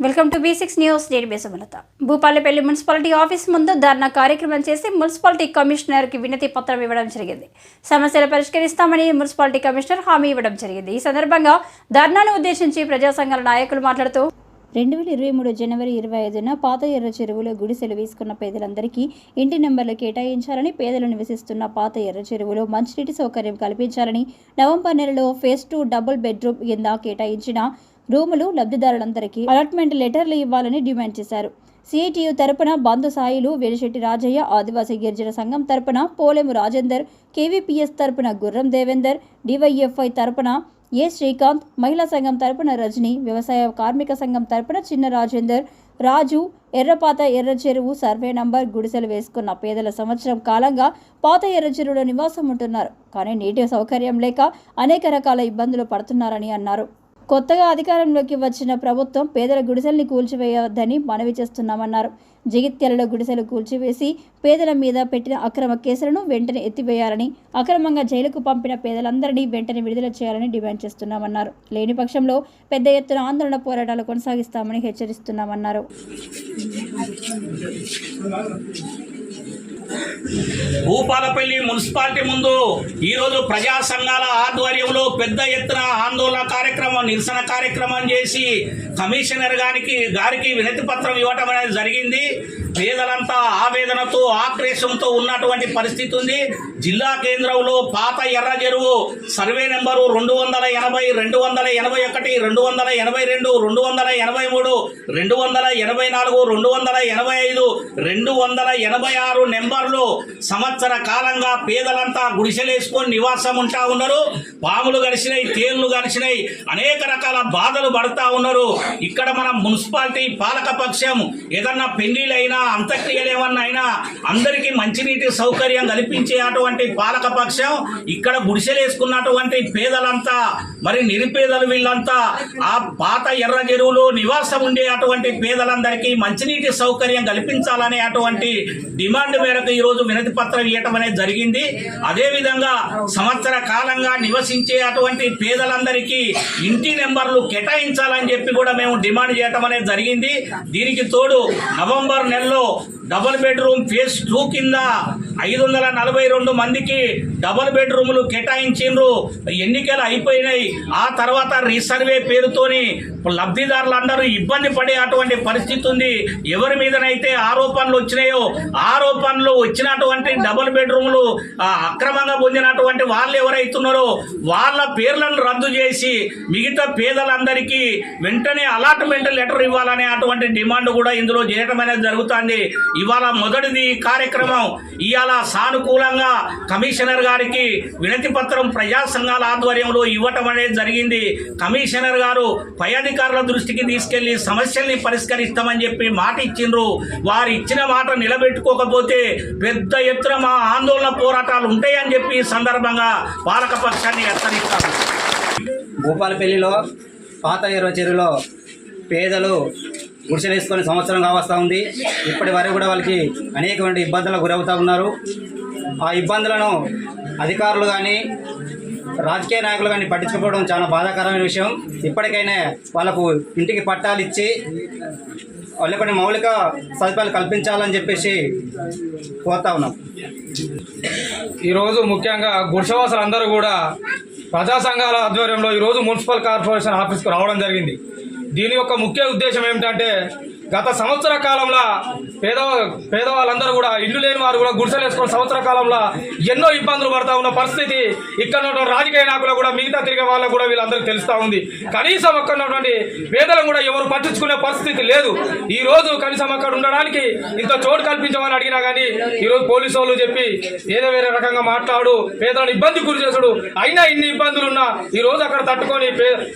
Welcome to B six news నేను బేసమలత Bhupalpally municipality office ముందు ధర్నా కార్యక్రమం చేసి మున్సిపాలిటీ కమిషనర్కి వినతి పత్రం ఇవ్వడం జరిగింది. సమస్యలు పరిష్కరిస్తామని మున్సిపాలిటీ కమిషనర్ హామీ ఇవ్వడం జరిగింది. ఈ సందర్భంగా ధర్నాను ఉద్దేశించి ప్రజా సంఘాల నాయకులు మాట్లాడుతూ రెండు వేల ఇరవై మూడు జనవరి ఇరవై ఐదున పాత ఎర్ర చెరువులో గుడిసెలు వేసుకున్న పేదలందరికీ ఇంటి నెంబర్లు కేటాయించాలని పేదలు నివసిస్తున్న పాత ఎర్ర చెరువులో మంచినీటి సౌకర్యం కల్పించాలని నవంబర్ నెలలో ఫేజ్ టూ డబుల్ బెడ్రూమ్ కింద కేటాయించిన రూములు లబ్ధిదారులందరికీ అలాట్మెంట్ లెటర్లు ఇవ్వాలని డిమాండ్ చేశారు. సిఐటియు తరపున బంధు సాయిలు వేలిశెట్టి రాజయ్య ఆదివాసీ గిరిజన సంఘం తరపున పోలేము రాజేందర్ కేవీపీఎస్ తరపున గుర్రం దేవేందర్ డివైఎఫ్ఐ తరపున ఏ శ్రీకాంత్ మహిళా సంఘం తరపున రజని వ్యవసాయ కార్మిక సంఘం తరపున చిన్న రాజేందర్ రాజు ఎర్రపాత ఎర్ర చెరువు సర్వే నంబర్ గుడిసెలు వేసుకున్న పేదల సంవత్సరం కాలంగా పాత ఎర్ర చెరువులో నివాసం ఉంటున్నారు. కానీ నీటి సౌకర్యం లేక అనేక రకాల ఇబ్బందులు పడుతున్నారని అన్నారు. కొత్తగా అధికారంలోకి వచ్చిన ప్రభుత్వం పేదల గుడిసెల్ని కూల్చివేయవద్దని మనవి చేస్తున్నామన్నారు. జగిత్యాలలో గుడిసెలు కూల్చివేసి పేదల మీద పెట్టిన అక్రమ కేసులను వెంటనే ఎత్తివేయాలని అక్రమంగా జైలుకు పంపిన పేదలందరినీ వెంటనే విడుదల చేయాలని డిమాండ్ చేస్తున్నామన్నారు. లేని పక్షంలో పెద్ద ఎత్తున ఆందోళన పోరాటాలు కొనసాగిస్తామని హెచ్చరిస్తున్నామన్నారు. భూపాలపల్లి మున్సిపాలిటీ ముందు ఈరోజు ప్రజా సంఘాల ఆధ్వర్యంలో పెద్ద ఎత్తున ఆందోళన కార్యక్రమం నిరసన కార్యక్రమం చేసి కమిషనర్ గారికి గారికి వినతి పత్రం ఇవ్వటం అనేది జరిగింది. పేదలంతా ఆవేదనతో ఆక్రోశంతో ఉన్నటువంటి పరిస్థితి ఉంది. జిల్లా కేంద్రంలో పాత ఎర్ర చెరువు సర్వే నెంబరు రెండు వందల ఎనభై రెండు వందల ఎనభై ఒకటి రెండు వందల ఎనభై రెండు రెండు వందల ఎనభై మూడు రెండు వందల ఎనభై నాలుగు రెండు వందల ఎనభై ఐదు రెండు వందల ఎనభై ఆరు నెంబర్లు సంవత్సర కాలంగా పేదలంతా గుడిసెలేసుకొని నివాసం ఉంటా ఉన్నారు. పాములు గడిచినాయి తేళ్ళు గడిచినాయి అనేక రకాల బాధలు పడతా ఉన్నారు. ఇక్కడ మన మున్సిపాలిటీ పాలక పక్షం ఏదన్నా పెళ్ళిళ్ళైనా అంత్యక్రియలు ఏమన్నా అయినా అందరికీ మంచినీటి సౌకర్యం కల్పించే అటువంటి పాలక పక్షం ఇక్కడ గుడిసెలేసుకున్నటువంటి పేదలంతా మరి నిరుపేదలు వీళ్ళంతా ఆ పాత ఎర్ర చెరువులు నివాసం ఉండే అటువంటి పేదలందరికీ మంచినీటి సౌకర్యం కల్పించాలనే అటువంటి డిమాండ్ మేరకు ఈరోజు వినతి పత్రం ఇవ్వటం అనేది జరిగింది. అదేవిధంగా సంవత్సర కాలంగా నివసించే అటువంటి పేదలందరికీ ఇంటి నెంబర్లు కేటాయించాలని చెప్పి కూడా మేము డిమాండ్ చేయటం అనేది జరిగింది. దీనికి తోడు నవంబర్ నెలలో డబుల్ బెడ్రూమ్ ఫేజ్ టూ కింద ఐదు వందల నలభై రెండు మందికి డబుల్ బెడ్రూములు కేటాయించిండ్రు. ఎన్నికలు అయిపోయినాయి. ఆ తర్వాత రీసర్వే పేరుతోని లబ్ధిదారులందరూ ఇబ్బంది పడే అటువంటి పరిస్థితి ఉంది. ఎవరి మీదనైతే ఆరోపణలు వచ్చినాయో ఆరోపణలు వచ్చినటువంటి డబుల్ బెడ్రూములు అక్రమంగా పొందినటువంటి వాళ్ళు ఎవరైతున్నారో వాళ్ళ పేర్లను రద్దు చేసి మిగతా పేదలందరికీ వెంటనే అలాట్మెంట్ లెటర్ ఇవ్వాలనే అటువంటి డిమాండ్ కూడా ఇందులో చేయటం అనేది జరుగుతుంది. ఇవాళ మొదటిది కార్యక్రమం. ఇవాళ సానుకూలంగా కమిషనర్ గారికి వినతి పత్రం ప్రజా సంఘాల ఆధ్వర్యంలో ఇవ్వటం అనేది జరిగింది. కమిషనర్ గారు పై అధికారుల దృష్టికి తీసుకెళ్ళి సమస్యల్ని పరిష్కరిస్తామని చెప్పి మాట ఇచ్చిండ్రు. వారు ఇచ్చిన మాట నిలబెట్టుకోకపోతే పెద్ద ఎత్తున మా ఆందోళన పోరాటాలు ఉంటాయని చెప్పి సందర్భంగా పాలక పక్షాన్ని హెచ్చరిస్తాము భూపాలపల్లిలో పాత ఎర్ర చెరువులో పేదలు గుడిసెలేసుకొని సంవత్సరం కావస్తూ ఉంది. ఇప్పటి వరకు కూడా వాళ్ళకి అనేకమైన ఇబ్బందులకు గురవుతూ ఉన్నారు. ఆ ఇబ్బందులను అధికారులు కానీ రాజకీయ నాయకులు కానీ పట్టించుకోవడం చాలా బాధాకరమైన విషయం. ఇప్పటికైనా వాళ్ళకు ఇంటికి పట్టాలు ఇచ్చి వాళ్ళు కొన్ని మౌలిక సదుపాయాలు కల్పించాలని చెప్పేసి కోరుతా ఉన్నాం. ఈరోజు ముఖ్యంగా గుడిసెవాసులు అందరూ కూడా ప్రజా సంఘాల ఆధ్వర్యంలో ఈరోజు మున్సిపల్ కార్పొరేషన్ ఆఫీస్కు రావడం జరిగింది. దీని యొక్క ముఖ్య ఉద్దేశం ఏమిటంటే గత సంవత్సర కాలంలో పేద పేదవాళ్ళందరూ కూడా ఇల్లు లేని వారు కూడా గుడిసెలు వేసుకున్న సంవత్సర కాలంలో ఎన్నో ఇబ్బందులు పడతా ఉన్న పరిస్థితి ఇక్కడ ఉన్నటువంటి రాజకీయ నాయకులు కూడా మిగతా తిరిగే వాళ్ళకు కూడా వీళ్ళందరికీ తెలుస్తూ ఉంది. కనీసం అక్కడ ఉన్నటువంటి పేదలను కూడా ఎవరు పట్టించుకునే పరిస్థితి లేదు. ఈ రోజు కనీసం అక్కడ ఉండడానికి ఇంత చోటు కల్పించమని అడిగినా కానీ ఈరోజు పోలీసు వాళ్ళు చెప్పి ఏదో వేరే రకంగా మాట్లాడు పేదలను ఇబ్బంది గురి చేసుడు. అయినా ఇన్ని ఇబ్బందులు ఉన్నా ఈ రోజు అక్కడ తట్టుకొని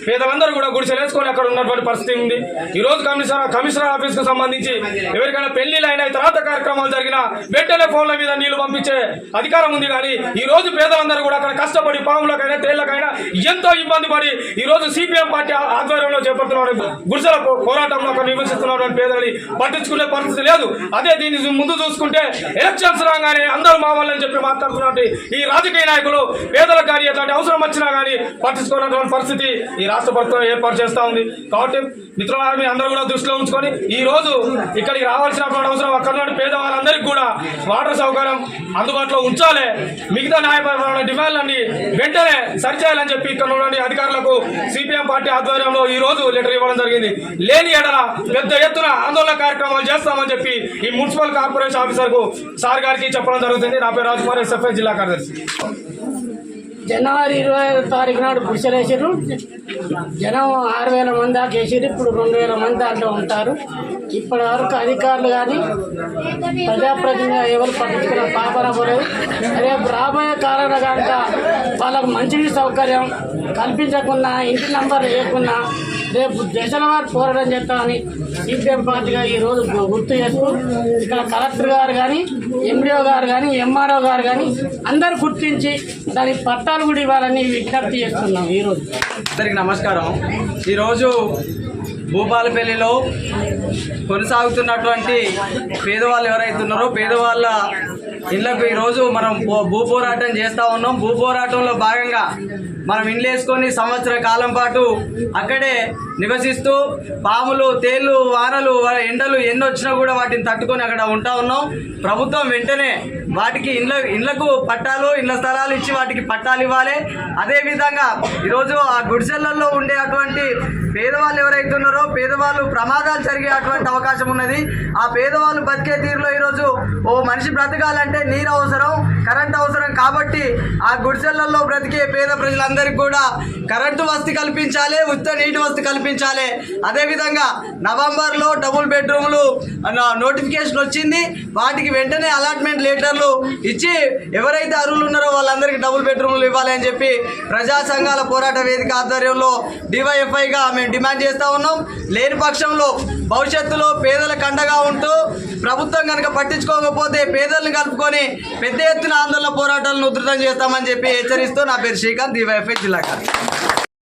పేదలందరూ కూడా గుడిసెలు వేసుకొని అక్కడ ఉన్నటువంటి పరిస్థితి ఉంది. ఈ రోజు కమిషనర్ కమిషనర్ ఆఫీస్కు సంబంధించి ఎవరికైనా పెళ్ళిలు అయినా తర్వాత కార్యక్రమాలు జరిగినా వెంటనే ఫోన్ల మీద నీళ్ళు పంపించే అధికారం ఉంది. కానీ ఈ రోజు పేదలందరూ కూడా అక్కడ కష్టపడి పాములకైనా తేళ్ళకైనా ఎంతో ఇబ్బంది పడి ఈ రోజు సిపిఎం పార్టీ ఆధ్వర్యంలో చేపడుతున్నారు గుడిసెల పోరాటంలో అక్కడ నివసిస్తున్నటువంటి పేదలని పట్టించుకునే పరిస్థితి లేదు. అదే దీన్ని ముందు చూసుకుంటే ఎలక్షన్స్ రాగానే అందరూ మా వాళ్ళని చెప్పి మాట్లాడుతున్నటువంటి ఈ రాజకీయ నాయకులు పేదలకు కానీ ఎట్లాంటి అవసరం వచ్చినా కానీ పట్టించుకున్నటువంటి పరిస్థితి ఈ రాష్ట్ర ప్రభుత్వం ఏర్పాటు చేస్తూ ఉంది. కాబట్టి మిత్రులారా మీ అందరూ కూడా దృష్టిలో ఉంచుకొని ఈ రోజు ఇక్కడికి రావాల్సిన అవసరం అక్కడ పేదవాళ్ళందరికీ కూడా వాటర్ సౌకర్యం అందుబాటులో ఉంచాలి. మిగతా న్యాయపరమైన డిమాండ్లన్నీ వెంటనే సరిచేయాలని చెప్పి ఇక్కడ ఉన్నటువంటి అధికారులకు సిపిఎం పార్టీ ఆధ్వర్యంలో ఈ రోజు లెటర్ ఇవ్వడం జరిగింది. లేని ఎడల పెద్ద ఎత్తున ఆందోళన కార్యక్రమాలు చేస్తామని చెప్పి ఈ మున్సిపల్ కార్పొరేషన్ ఆఫీసర్కు సార్ గారికి చెప్పడం జరుగుతుంది. నా పేరు రాజ్కుమార్ ఎస్ఎఫ్ఐ జిల్లా కార్యదర్శి. జనవరి ఇరవై ఐదు తారీఖు నాడు గుడిసెలు వేసారు జనం ఆరు వేల మంది దాకా వేసారు ఇప్పుడు రెండు వేల మంది దాంట్లో ఉంటారు. ఇప్పటి వరకు అధికారులు కానీ ప్రజాప్రతినిధులు ఎవరు పట్టించుకున్న పాపన పోలేదు. రేపు రాబోయే కాలంలో కనుక వాళ్ళకు మంచినీటి సౌకర్యం కల్పించకుండా ఇంటి నంబర్ లేకున్నా రేపు దశల వారు పోరాటం చేస్తామని సిపిఎం పార్టీగా ఈరోజు గుర్తు చేస్తూ ఇక్కడ కలెక్టర్ గారు కానీ ఎండిఓ గారు కానీ ఎంఆర్ఓ గారు కానీ అందరు గుర్తించి దాని పట్టాలు కూడా ఇవ్వాలని విజ్ఞప్తి చేస్తున్నాం ఈరోజు అందరికి నమస్కారం. ఈరోజు భూపాలపల్లిలో కొనసాగుతున్నటువంటి పేదవాళ్ళు ఎవరైతే ఉన్నారో పేదవాళ్ళ ఇళ్ళకు ఈరోజు మనం భూ- భూ పోరాటం చేస్తూ ఉన్నాం. భూ పోరాటంలో భాగంగా మనం ఇండ్లేసుకొని సంవత్సర కాలం పాటు అక్కడే నివసిస్తూ పాములు తేళ్ళు వానలు ఎండలు ఎన్ని వచ్చినా కూడా వాటిని తట్టుకొని అక్కడ ఉంటా ఉన్నాం. ప్రభుత్వం వెంటనే వాటికి ఇండ్ల ఇండ్లకు పట్టాలు ఇండ్ల స్థలాలు ఇచ్చి వాటికి పట్టాలు ఇవ్వాలి. అదేవిధంగా ఈరోజు ఆ గుడిసెలలో ఉండే అటువంటి పేదవాళ్ళు ఎవరైతే ఉన్నారో పేదవాళ్ళు ప్రమాదాలు జరిగే అటువంటి అవకాశం ఉన్నది. ఆ పేదవాళ్ళు బతికే తీరులో ఈరోజు ఓ మనిషి బ్రతకాలంటే నీరు అవసరం కరెంట్ అవసరం కాబట్టి ఆ గుడిసెలలో బ్రతికే పేద వాళ్ళందరికీ కూడా కరెంటు వసతి కల్పించాలి ఉచిత నీటి వసతి కల్పించాలి. అదేవిధంగా నవంబర్లో డబుల్ బెడ్రూమ్లు నోటిఫికేషన్ వచ్చింది. వాటికి వెంటనే అలాట్మెంట్ లెటర్లు ఇచ్చి ఎవరైతే అర్హులు ఉన్నారో వాళ్ళందరికీ డబుల్ బెడ్రూమ్లు ఇవ్వాలి అని చెప్పి ప్రజా సంఘాల పోరాట వేదిక ఆధ్వర్యంలో డివైఎఫ్ఐగా మేము డిమాండ్ చేస్తూ ఉన్నాం. లేని పక్షంలో భవిష్యత్తులో పేదలకు అండగా ఉంటూ ప్రభుత్వం కనుక పట్టించుకోకపోతే పేదలను కలుపుకొని పెద్ద ఎత్తున ఆందోళన పోరాటాలను ఉధృతం చేస్తామని చెప్పి హెచ్చరిస్తూ నా పేరు శ్రీకాంత్ డివైఎఫ్ఐ జిల్లా కార్యదర్శి.